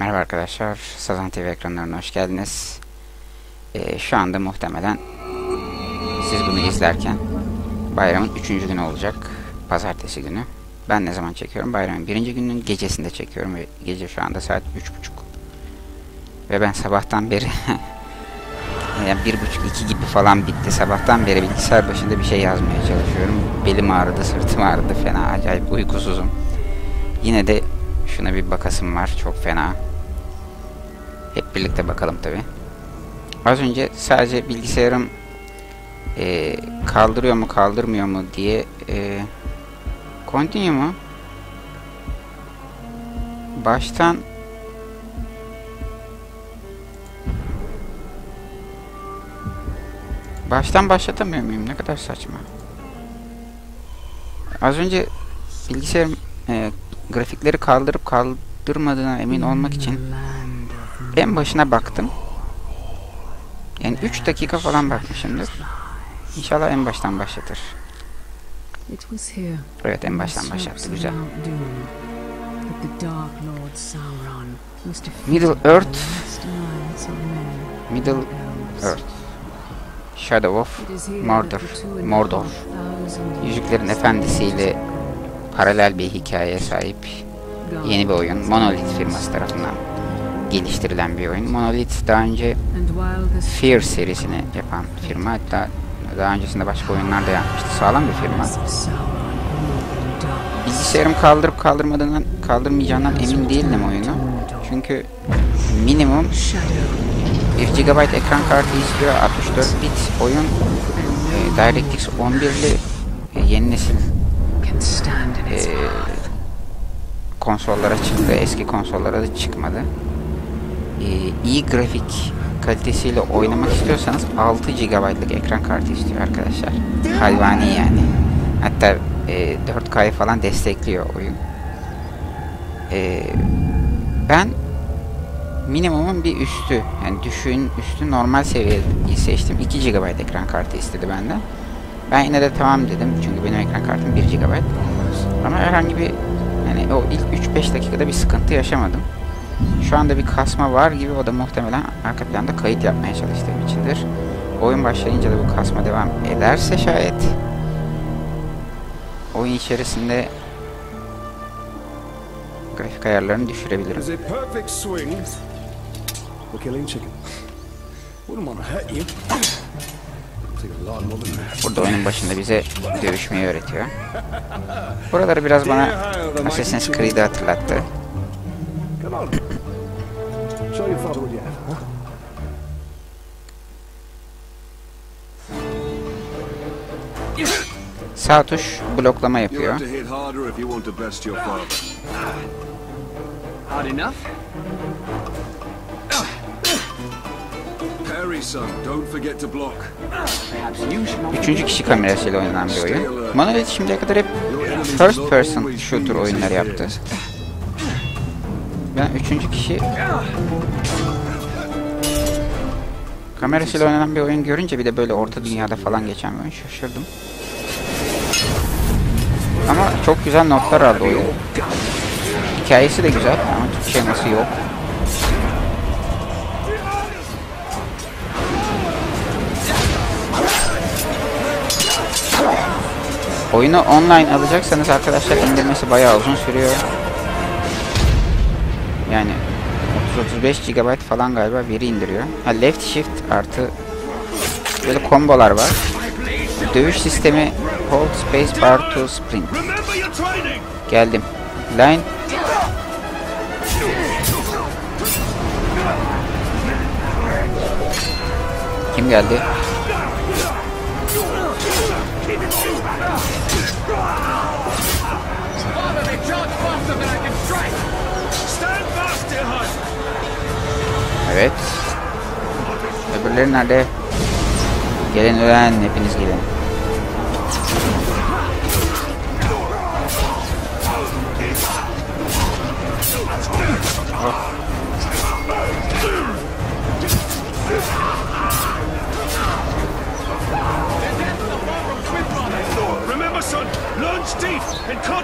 Merhaba arkadaşlar, Sazan TV ekranlarına hoş geldiniz. Ee, şu anda muhtemelen siz bunu izlerken bayramın üçüncü günü olacak, pazartesi günü. Ben ne zaman çekiyorum? Bayramın birinci gününün gecesinde çekiyorum ve gece şu anda saat üç buçuk. Ve ben sabahtan beri, yani bir buçuk iki gibi falan bitti. Sabahtan beri bilgisayar başında bir şey yazmaya çalışıyorum. Belim ağrıdı, sırtım ağrıdı, fena acayip uykusuzum. Yine de şuna bir bakasım var, çok fena. Hep birlikte bakalım tabi. Az önce sadece bilgisayarım e, kaldırıyor mu kaldırmıyor mu diye e, continue mu? Baştan Baştan başlatamıyor muyum? Ne kadar saçma. Az önce bilgisayarım e, grafikleri kaldırıp kaldırmadığına emin olmak için en başına baktım. Yani 3 dakika falan bakmışımdır. İnşallah en baştan başlatır. Evet en baştan başlattı. Güzel. Middle Earth Middle Earth Shadow of Mordor Mordor Yüzüklerin Efendisi'yle paralel bir hikayeye sahip yeni bir oyun. Monolith firması tarafından geliştirilen bir oyun. Monolith daha önce Fear serisini yapan firma. Hatta daha öncesinde başka oyunlar da yapmıştı. Sağlam bir firma. Bilgisayarım kaldırıp kaldırmadığından, kaldırmayacağından emin değilim oyunu. Çünkü minimum 1 GB ekran kartı istiyor. 64 bit oyun. E, DirectX 11'li e, yeni nesil e, konsollara çıktı. Eski konsollara da çıkmadı. E, iyi grafik kalitesiyle oynamak istiyorsanız 6 GB'lık ekran kartı istiyor arkadaşlar. Hayvani yani. Hatta e, 4K'yı falan destekliyor oyun. E, ben minimumun bir üstü yani düşüğün üstü normal seviyeyi seçtim. 2 GB ekran kartı istedi benden. Ben yine de tamam dedim çünkü benim ekran kartım 1 GB. Ama herhangi bir yani o ilk 3-5 dakikada bir sıkıntı yaşamadım. Şu anda bir kasma var gibi o da muhtemelen arka planda kayıt yapmaya çalıştığım içindir. Oyun başlayınca da bu kasma devam ederse şayet oyun içerisinde grafik ayarlarını düşürebilirim. Burada oyunun başında bize dövüşmeyi öğretiyor. Buraları biraz bana Assassin's Creed'i hatırlattı. Sağ tuş bloklama yapıyor. Hard enough? Parry, son. Don't forget to block. Perhaps you should not Üçüncü kişi kamerasıyla oynanan bir oyun. Monolith şimdiye kadar hep first person shooter oyunları yaptı. Ben üçüncü kişi kamerasıyla oynanan bir oyun görünce bir de böyle orta dünyada falan geçen bir oyun şaşırdım. Ama çok güzel notlar aldı oyun. Hikayesi de güzel ama Türkçe nasıl yok. Oyunu online alacaksanız arkadaşlar indirmesi bayağı uzun sürüyor. Yani 30-35 GB falan galiba veri indiriyor. Ha, left shift artı böyle kombolar var. Dövüş sistemi hold space bar to sprint. Geldim. Line Kim geldi? Öbürleri nerede? Gelin ölen hepiniz gelin.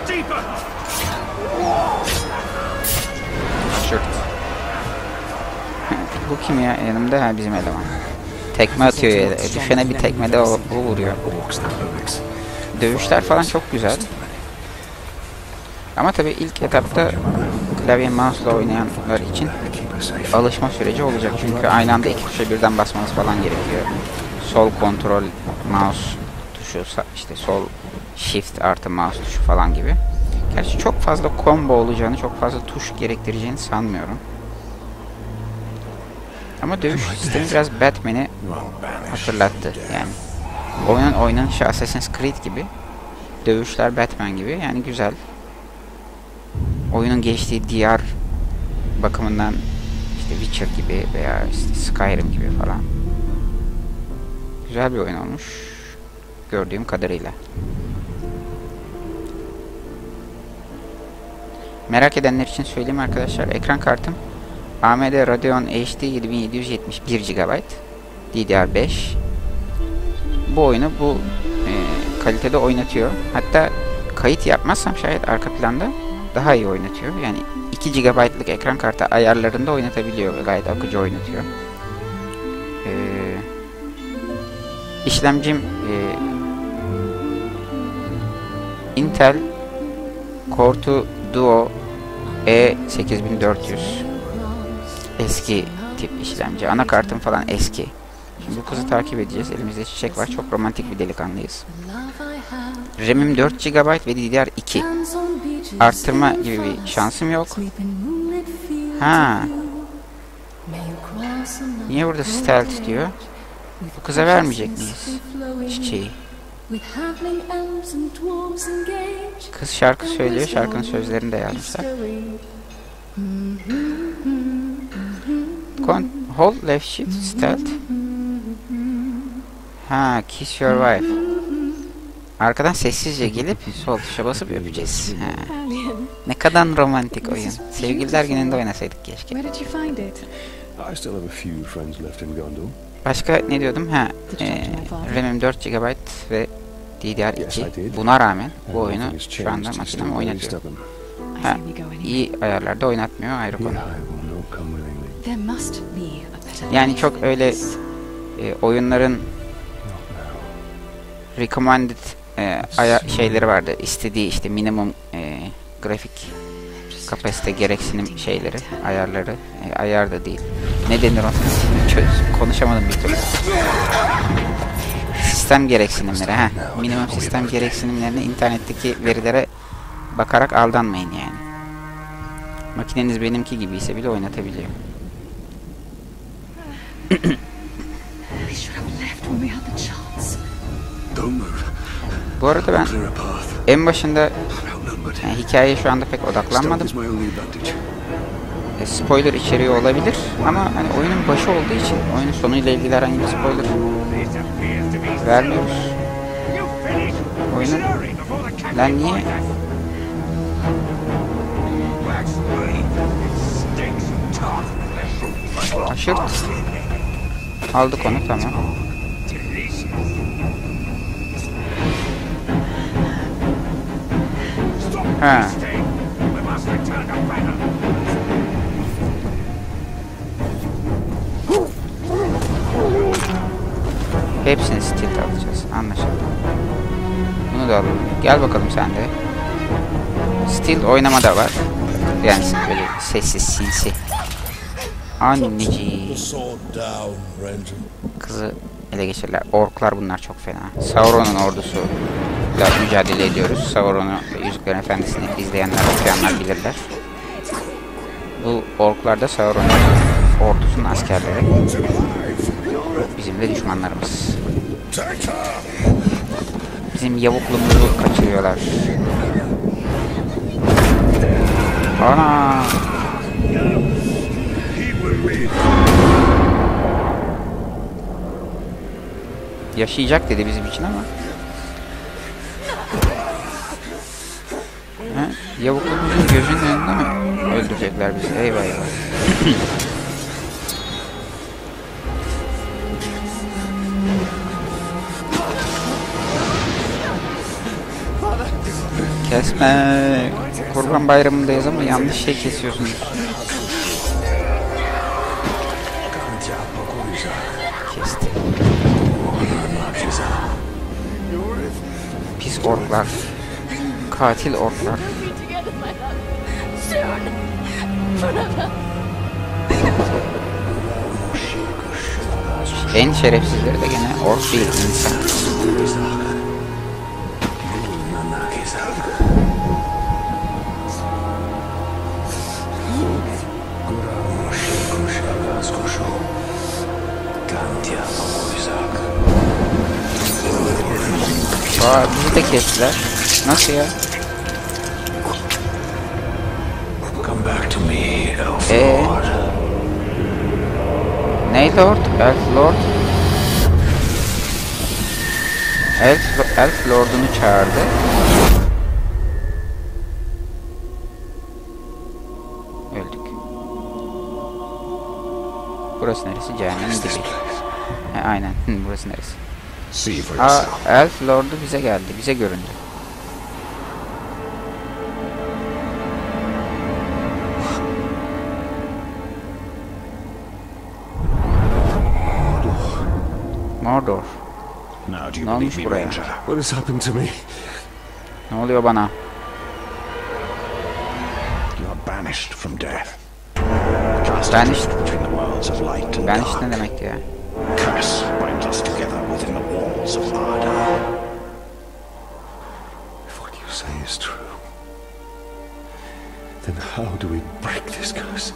Deeper. Şırt. Bu kim ya? Yanımda ha bizim eleman. Tekme atıyor yere. Düşene bir tekme de o, o vuruyor. Dövüşler falan çok güzel. Ama tabii ilk etapta klavye mouse'la oynayanlar için alışma süreci olacak. Çünkü aynı anda iki tuşa birden basmanız falan gerekiyor. Sol kontrol mouse tuşu, işte sol shift artı mouse tuşu falan gibi. Gerçi çok fazla combo olacağını, çok fazla tuş gerektireceğini sanmıyorum. Ama dövüş sistemi biraz Batman'i hatırlattı. Yani oyunun oynanışı Assassin's Creed gibi, dövüşler Batman gibi. Yani güzel. Oyunun geçtiği diyar bakımından işte Witcher gibi veya işte Skyrim gibi falan. Güzel bir oyun olmuş. Gördüğüm kadarıyla. Merak edenler için söyleyeyim arkadaşlar. Ekran kartım AMD Radeon HD 7771 GB DDR5 bu oyunu bu e, kalitede oynatıyor. Hatta kayıt yapmazsam şayet arka planda daha iyi oynatıyor. Yani 2 GB'lık ekran kartı ayarlarında oynatabiliyor ve gayet akıcı oynatıyor. Ee, işlemcim e, Intel Core 2 Duo E8400 eski tip işlemci. Anakartım falan eski. Şimdi bu kızı takip edeceğiz. Elimizde çiçek var. Çok romantik bir delikanlıyız. RAM'im 4 GB ve DDR2. Arttırma gibi bir şansım yok. Ha. Niye burada stealth diyor? Bu kıza vermeyecek miyiz? Çiçeği. Kız şarkı söylüyor. Şarkının sözlerini de yazmışlar. Con hold left shift stealth. Ha, kiss your wife. Arkadan sessizce gelip sol tuşa basıp öpeceğiz. Ha. Ne kadar romantik oyun. Sevgililer gününde oynasaydık keşke. Başka ne diyordum? Ha, e, RAM'im 4 GB ve Yes, I DDR2. did. Buna rağmen bu oyunu şu anda changed. He's makinem still very oynatıyor. Ha, iyi ayarlarda oynatmıyor ayrı konu. Yani çok öyle e, oyunların recommended e, aya şeyleri vardı. İstediği işte minimum e, grafik kapasite gereksinim şeyleri, ayarları. E, ayar da değil. Ne denir ona? Çöz, konuşamadım bir türlü. Sistem gereksinimleri. ha Minimum sistem gereksinimlerini internetteki verilere bakarak aldanmayın yani. Makineniz benimki gibi ise bile oynatabiliyor. We should have left when we had the chance. Don't move. Bu arada ben en başında I'm outnumbered. yani hikayeye şu anda pek odaklanmadım. E, spoiler içeriyor olabilir ama hani oyunun başı olduğu için oyunun sonuyla ilgili herhangi bir spoiler vermiyoruz. Oyunun lan niye aşırt aldık onu tamam. Ha. Hepsini stilt alacağız. Anlaşıldı. Bunu da alalım. Gel bakalım sen de. Stilt oynama da var. Yani böyle sessiz sinsi. Anneciğim. Kızı ele geçirirler. Orklar bunlar çok fena. Sauron'un ordusu ile mücadele ediyoruz. Sauron'u Yüzüklerin Efendisi'ni izleyenler, okuyanlar bilirler. Bu orklar da Sauron'un ordusunun askerleri. Bizim de düşmanlarımız. Bizim yavukluğumuzu kaçırıyorlar. Ana! Yaşayacak dedi bizim için ama. Ha? Yavukluğumuzun gözünün önünde mi öldürecekler bizi? Eyvah eyvah. Kesme. Kurban bayramındayız ama yanlış şey kesiyorsunuz. Orklar. Katil orklar. En şerefsizleri de gene ork değil insan. Bizi de kestiler. Nasıl ya? Come back to me, Elf Ee? Lord. Ney Lord? Elf Lord? Elf, Elf Lord'unu çağırdı. Öldük. Burası neresi? Dibi. place? He, aynen. Burası neresi? Aa. Elf Lord'u bize geldi. Bize göründü. Mordor. Ne olmuş buraya? What has happened to me? Ne oluyor bana? You are banished from death. Banished? dark. ne demekti ya? Curse binds us together within the walls of Arda. If what you say is true, then how do we break this curse?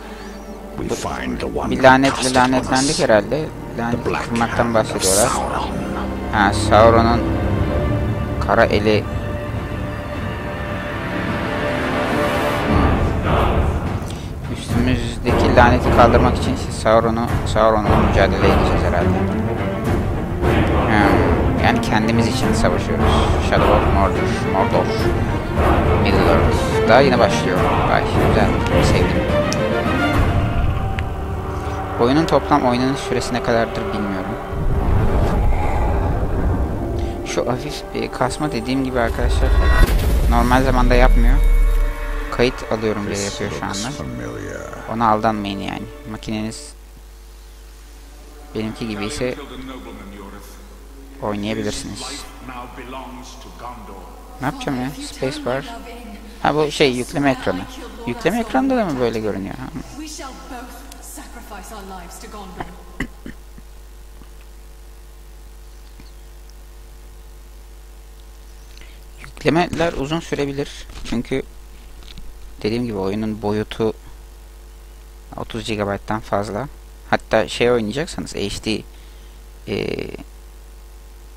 We find the one Bir on lanetlendik herhalde. Lanet kırmaktan bahsediyorlar. Ha Sauron'un kara eli laneti kaldırmak için Sauron'u Sauron'la mücadele edeceğiz herhalde. Hmm, Yani kendimiz için savaşıyoruz. Shadow of Mordor, Mordor, Middle Earth. Daha yine başlıyor. Vay güzel, sevdim. Oyunun toplam oynanış süresi ne kadardır bilmiyorum. Şu hafif bir kasma dediğim gibi arkadaşlar normal zamanda yapmıyor. Kayıt alıyorum diye yapıyor şu anda. Ona aldanmayın yani. Makineniz benimki gibi ise oynayabilirsiniz. Ne yapacağım ya? Spacebar. Ha bu şey yükleme ekranı. Yükleme ekranında da mı böyle görünüyor? Yüklemeler uzun sürebilir. Çünkü dediğim gibi oyunun boyutu 30 GB'dan fazla. Hatta şey oynayacaksanız HD e,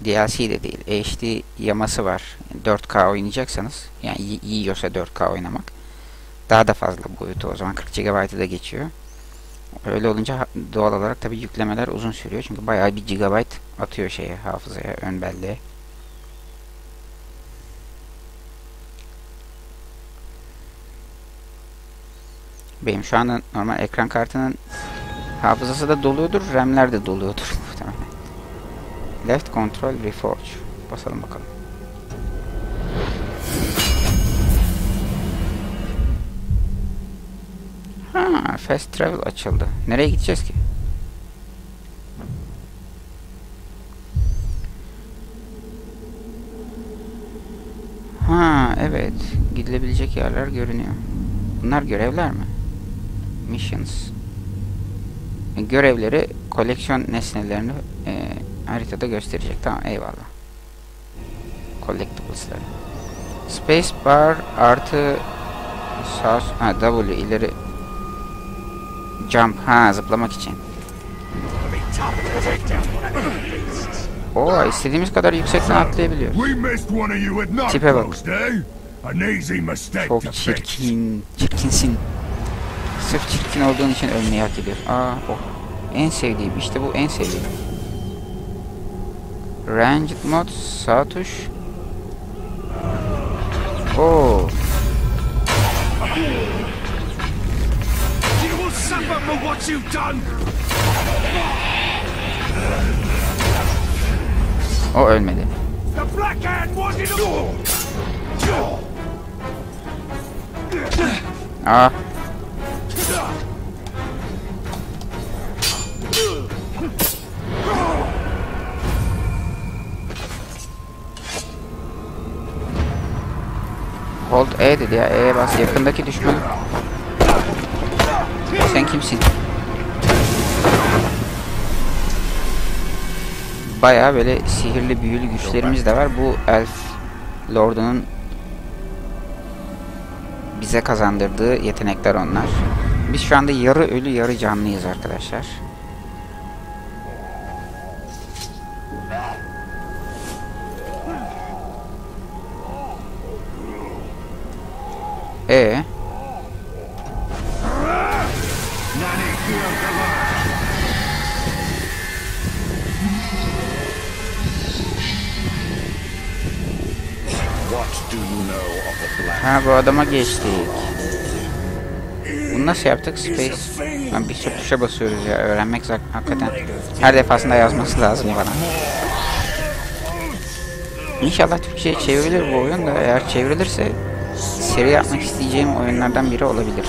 DLC de değil. HD yaması var. 4K oynayacaksanız yani yi- yiyorsa 4K oynamak daha da fazla boyutu o zaman 40 GB'ı da geçiyor. Öyle olunca doğal olarak tabi yüklemeler uzun sürüyor. Çünkü bayağı bir GB atıyor şeye hafızaya, ön belleğe. Benim şu anda normal ekran kartının hafızası da doluyordur, RAM'ler de doluyordur muhtemelen. Left Control Reforge. Basalım bakalım. Ha, Fast Travel açıldı. Nereye gideceğiz ki? Ha, evet. Gidilebilecek yerler görünüyor. Bunlar görevler mi? Missions. Görevleri koleksiyon nesnelerini e, haritada gösterecek. Tamam eyvallah. Collectibles'ları. Space bar artı sağ ha, W ileri jump ha zıplamak için. Oo istediğimiz kadar yüksekten atlayabiliyoruz. Tipe bak. Çok çirkin. Çirkinsin. Sırf çirkin olduğun için ölmeyi hak ediyorsun. Aa o. En sevdiğim. işte bu en sevdiğim. Ranged mod sağ tuş. Oo. O ölmedi. The E dedi ya. E bas. Yakındaki düşman. Sen kimsin? Bayağı böyle sihirli büyülü güçlerimiz de var. Bu elf lordunun bize kazandırdığı yetenekler onlar. Biz şu anda yarı ölü yarı canlıyız arkadaşlar. E? Ha bu adama geçtik. Bunu nasıl yaptık? Space. Lan bir sürü tuşa basıyoruz ya. Öğrenmek hakikaten. Her defasında yazması lazım bana. İnşallah Türkçe'ye çevrilir bu oyun da eğer çevrilirse seri yapmak isteyeceğim oyunlardan biri olabilir.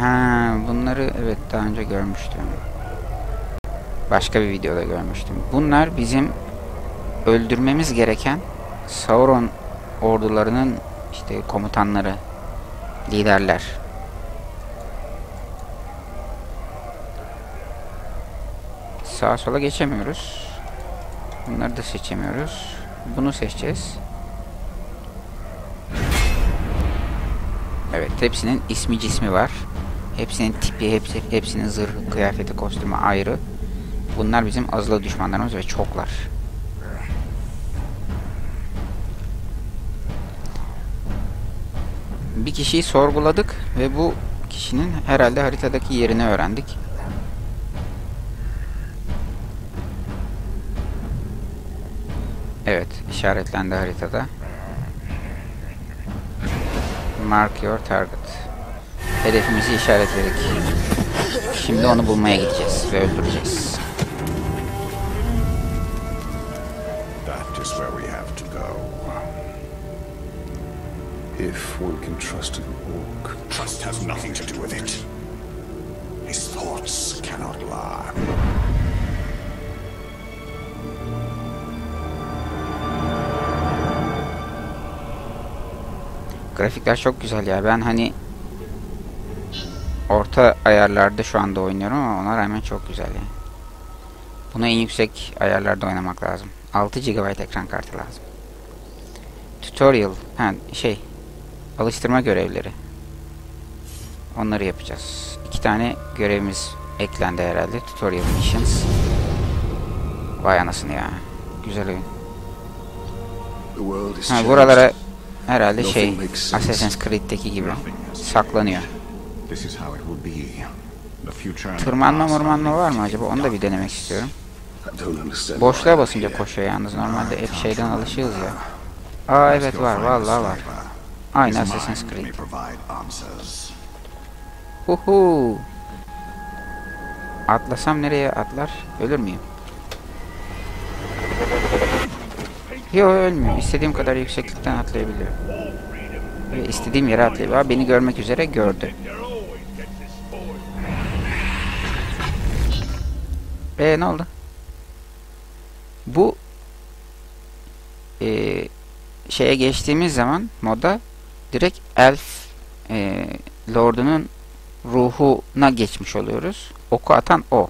Ha, bunları evet daha önce görmüştüm. Başka bir videoda görmüştüm. Bunlar bizim öldürmemiz gereken Sauron ordularının işte komutanları, liderler. Sağa sola geçemiyoruz. Bunları da seçemiyoruz. Bunu seçeceğiz. Evet, hepsinin ismi cismi var. Hepsinin tipi, hepsi, hepsinin zırhı, kıyafeti, kostümü ayrı. Bunlar bizim azılı düşmanlarımız ve çoklar. Bir kişiyi sorguladık ve bu kişinin herhalde haritadaki yerini öğrendik. Evet, işaretlendi haritada. Mark your target. Hedefimizi işaretledik. Şimdi onu bulmaya gideceğiz ve öldüreceğiz. If one can trust an orc. Trust has nothing to do with it. His thoughts cannot lie. Grafikler çok güzel ya. Ben hani orta ayarlarda şu anda oynuyorum ama ona rağmen çok güzel yani. Buna en yüksek ayarlarda oynamak lazım. 6 GB ekran kartı lazım. Tutorial, ha şey, alıştırma görevleri. Onları yapacağız. İki tane görevimiz eklendi herhalde. Tutorial missions. Vay anasını ya. Güzel oyun. Ha, buralara herhalde şey. Assassin's Creed'deki gibi saklanıyor. Tırmanma mırmanma var mı acaba? Onu da bir denemek istiyorum. Boşluğa basınca koşuyor yalnız. Normalde hep şeyden alışığız ya. Aa evet var. Vallahi var. Aynı Assassin's Creed. Huhu. Atlasam nereye atlar? Ölür müyüm? Yok ölmüyor. İstediğim kadar yükseklikten atlayabiliyorum. Ve istediğim yere atlayabiliyorum. Beni görmek üzere gördü. Ee ne oldu? Bu ee, şeye geçtiğimiz zaman moda direkt elf ee, lordunun ruhuna geçmiş oluyoruz. Oku atan o.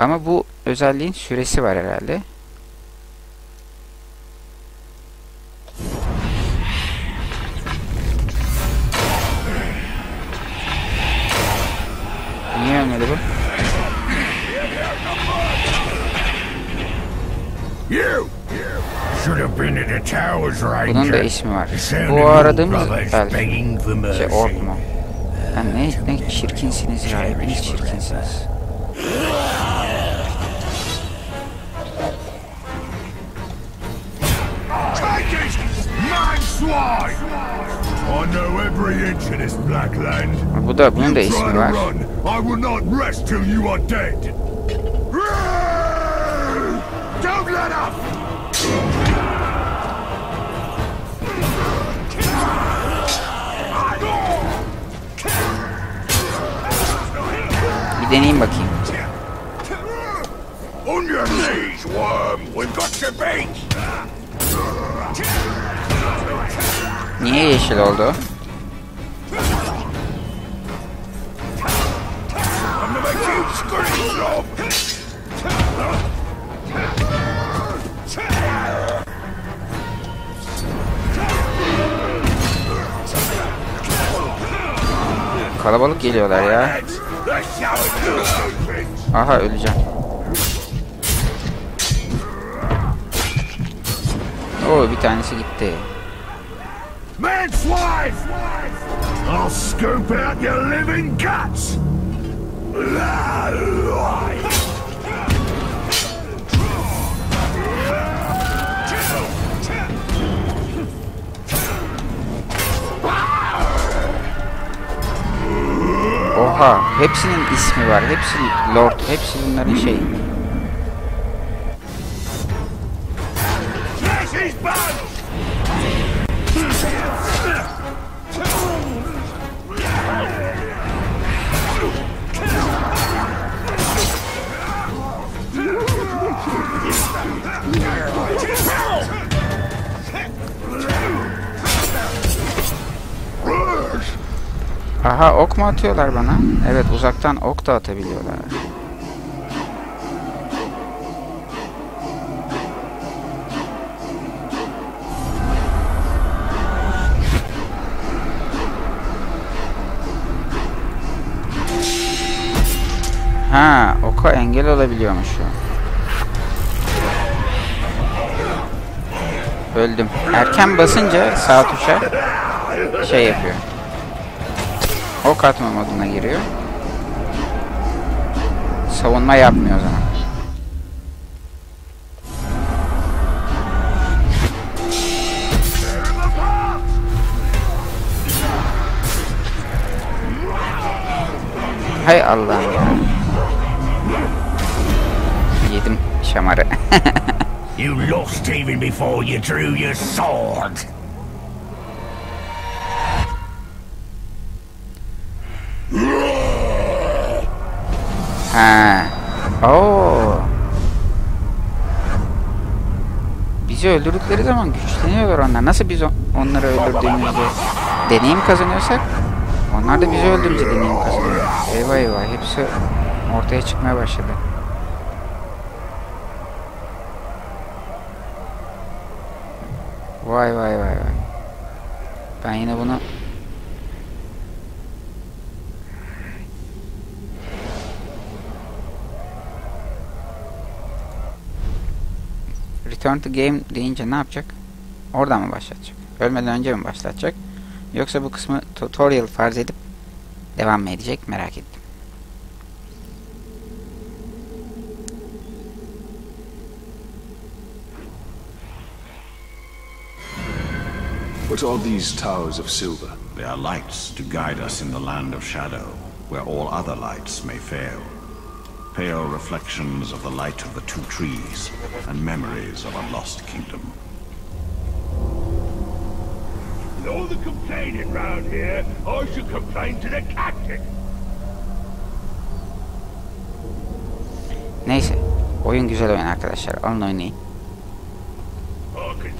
Ama bu özelliğin süresi var herhalde. Niye ölmedi bu? You! Bunun da ismi var. Bu aradığımız elf. Şey ork mu? Lan ne, ne çirkinsiniz ya. Hepiniz çirkinsiniz. Bu da bunun da ismi var. run, I will not rest till you are dead. Don't let up! Bir deneyeyim bakayım. On your knees, worm. We've got your bait. Niye yeşil oldu? Kalabalık geliyorlar ya. Aha öleceğim. Oo bir tanesi gitti. I'll scoop out your living guts! Oha hepsinin ismi var. Hepsi Lord. Hepsi bunların şey. Aha ok mu atıyorlar bana? Evet uzaktan ok da atabiliyorlar. Ha, oka engel olabiliyormuş şu. Öldüm. Erken basınca sağ tuşa şey yapıyor. Ok atma moduna giriyor. Savunma yapmıyor o zaman. Hay Allah'ım ya. Yedim şamarı. You lost even before you drew your sword! Ha. Oo. Bizi öldürdükleri zaman güçleniyorlar onlar. Nasıl biz on- onları öldürdüğümüzde deneyim kazanıyorsak onlar da bizi öldürünce deneyim kazanıyor. Eyvah eyvah hepsi ortaya çıkmaya başladı. Vay vay vay vay. Ben yine bunu Return to game deyince ne yapacak? Oradan mı başlatacak? Ölmeden önce mi başlatacak? Yoksa bu kısmı tutorial farz edip devam mı edecek? Merak ettim. What are these towers of silver? They are lights to guide us in the land of shadow, where all other lights may fail. Pale reflections of the light of the two trees, and memories of a lost kingdom. With all the complaining round here, I should complain to the captain! Neyse. Oyun güzel oyun arkadaşlar. Alın oynayın.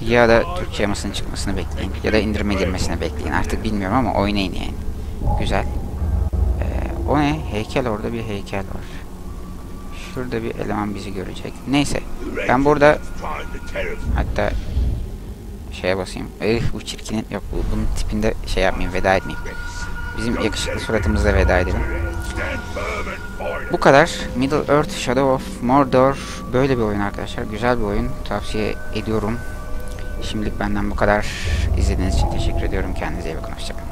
Ya da Türkçe yamasının çıkmasını bekleyin. Ya da indirime girmesini bekleyin. Artık bilmiyorum ama oynayın yani. Güzel. Ee, o ne? Heykel orada bir heykel var. Şurada bir eleman bizi görecek. Neyse. Ben burada hatta şeye basayım. Eh bu çirkinin yok bu, bunun tipinde şey yapmayayım veda etmeyeyim. Bizim yakışıklı suratımızla veda edelim. Bu kadar. Middle Earth Shadow of Mordor böyle bir oyun arkadaşlar. Güzel bir oyun. Tavsiye ediyorum. Şimdilik benden bu kadar. İzlediğiniz için teşekkür ediyorum. Kendinize iyi bakın. Hoşçakalın.